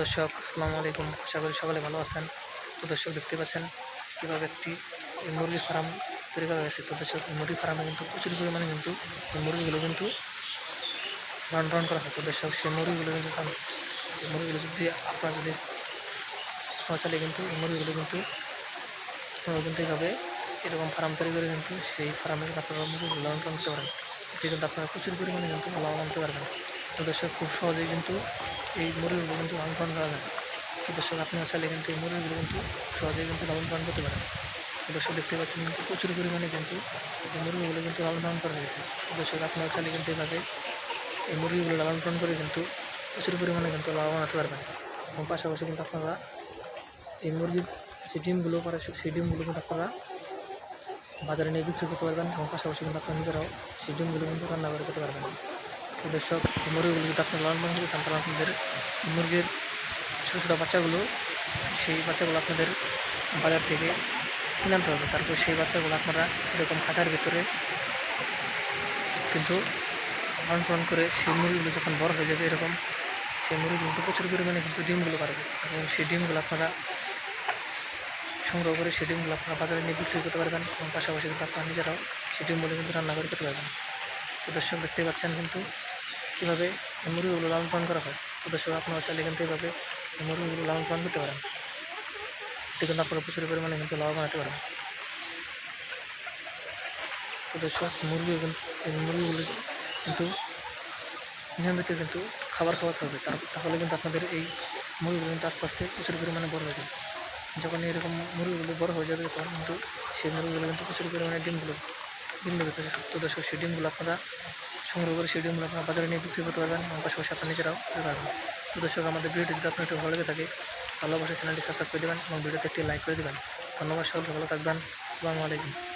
দর্শক, আসসালামু আলাইকুম। আশা করি সকলে ভালো আছেন। তো দর্শক, দেখতে পাচ্ছেন কীভাবে একটি মুরগি ফার্ম তৈরি করা হয়েছে। তো দর্শক, এই মুরগির ফার্মে কিন্তু প্রচুর পরিমাণে কিন্তু মুরগিগুলো কিন্তু রান করা হয়। তো দর্শক, সেই মুরগিগুলো কিন্তু মুরগিগুলো যদি আপনারা যদি চাইলে কিন্তু মুরগিগুলো কিন্তু কিন্তু এইভাবে এরকম ফার্ম তৈরি করে কিন্তু সেই ফার্মে আপনারা মুরগিগুলো লালন পালন করতে পারেন এতে কিন্তু আপনারা প্রচুর পরিমাণে কিন্তু লাভবান হতে পারবেন। তো দর্শক, খুব সহজেই কিন্তু এই মুরগিগুলো কিন্তু লালন পালন করা যায় দর্শক আপনারা চাইলে কিন্তু এই মুরগিগুলো কিন্তু সহজেই কিন্তু লালন পালন করতে পারেন। দর্শক দেখতে পাচ্ছেন কিন্তু প্রচুর পরিমাণে কিন্তু এই মুরগিগুলো কিন্তু লালন পালন করা হয়েছে দর্শক আপনারা চাইলে কিন্তু এভাবে এই মুরগিগুলো লালন পালন করে কিন্তু প্রচুর পরিমাণে কিন্তু লাভবান হতে পারবেন। এবং পাশাপাশি কিন্তু আপনারা এই মুরগির যে ডিমগুলো করে সেই ডিমগুলো কিন্তু আপনারা বাজারে নিয়ে বিক্রি করতে পারবেন। এবং পাশাপাশি কিন্তু আপনারা নিজেরাও সেই ডিমগুলো কিন্তু রান্না করে খেতে পারবেন। তো দর্শক মুরগিগুলো যদি আপনার লালন পালন করতে চান, তাহলে আপনাদের মুরগির ছোটো ছোটো বাচ্চাগুলো, সেই বাচ্চাগুলো আপনাদের বাজার থেকে কিনে আনতে হবে। তারপর সেই বাচ্চাগুলো আপনারা এরকম খাঁচার ভিতরে কিন্তু লালন পালন করে সেই মুরগিগুলো যখন বড় হয়ে যাবে এরকম, সেই মুরগিগুলো কিন্তু প্রচুর পরিমাণে কিন্তু ডিমগুলো পারবে এবং সেই ডিমগুলো আপনারা সংগ্রহ করে সেই ডিমগুলো আপনারা বাজারে নিয়ে বিক্রি করতে পারবেন এবং পাশাপাশি কিন্তু আপনারা নিজেরাও সেই ডিমগুলো কিন্তু রান্না করে খেতে পারবেন। তো দর্শক দেখতে পাচ্ছেন কিন্তু কীভাবে মুরগিগুলো লালন পালন করা হয়? তো দর্শক, আপনারা চাইলে কিন্তু এইভাবে মুরগিগুলো লালন পালন করতে পারেন। এতে কিন্তু আপনারা প্রচুর পরিমাণে কিন্তু লাভবান হতে পারেন তো দর্শক, মুরগি মুরগিগুলো কিন্তু নিয়মিত কিন্তু খাবার খাওয়াতে হবে। তাহলে কিন্তু আপনাদের এই মুরগিগুলো কিন্তু আস্তে আস্তে প্রচুর পরিমাণে বড় হয়ে যাবে। যখন এরকম মুরগিগুলো বড় হয়ে যাবে, তখন কিন্তু সেই মুরগিগুলো কিন্তু প্রচুর পরিমাণে ডিমগুলো ডিম দেবে তো দর্শক, সেই ডিমগুলো আপনারা সংগ্রহ করে সেটি ডিমগুলো আপনারা বাজারে নিয়ে বিক্রি করতে পারবেন। এবং পাশাপাশি আপনার নিজেরাও করতে পারবেন। তো দর্শক, আমাদের ভিডিওটি যদি আপনার একটু ভালো লেগে থাকে ভালোবাসা চ্যানেলটি সাবস্ক্রাইব করে দেবেন এবং ভিডিওতে একটি লাইক করে দেবেন। ধন্যবাদ সকলকে ভালো থাকবেন। আসসালামু আলাইকুম।